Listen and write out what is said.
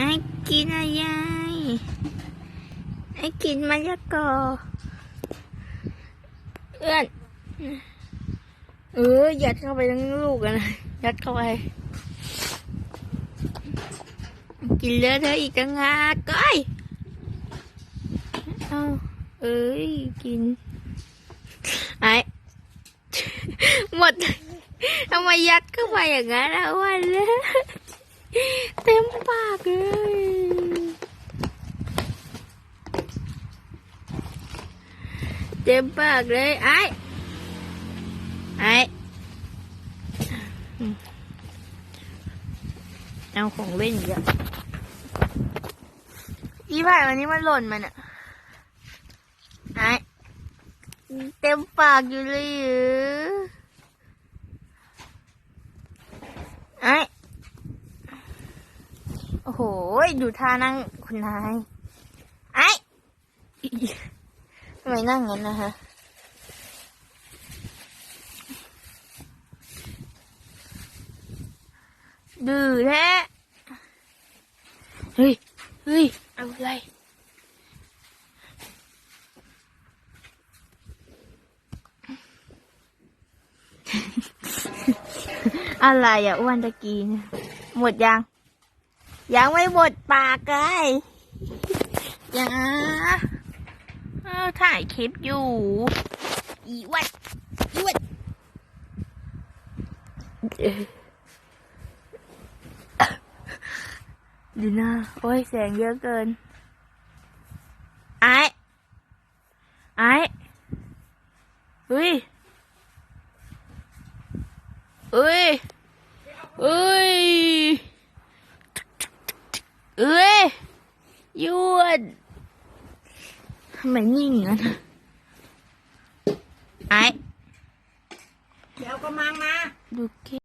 ไอ้กินอะไรไอ้กินมะละกอเอื้อน เออยัดเข้าไปทั้งลูกอะนะยัดเข้าไป กินเลอะเธออีกต่างหากก้อยเอาเอ้ยกินไอ้หมดทำไมยัดเข้าไปอย่างนั้นอะอ้วันเลย เต็มปากเลยเต็มปากเลยไอ้ไอ้เอาของเล่นเยอะอีผ่วันนี้มันหล่นมันอะไอ้เต็มปากอยู่เลยหรอไอ้โอ้โห ดูท่านั่งคุณนาย ไอ้ทำไมนั่งงั้นนะฮะ ดื้อแท้ เฮ้ย เฮ้ย เอาอะไรอะไรอะอ้วนตะกี้เนี่ยหมดยัง ยังไม่หมดปากเลยยังถ่ายคลิปอยู่ อีวัดอีวัดดูน้าโอ้ยแสงเยอะเกิน ไอ้ไอ้เฮ้ยเอ้ยเอ้ยเอ้ย ยวดทำไมนิ่งงั้นอะไอ้ เดี๋ยวก็มังมา ดูแค่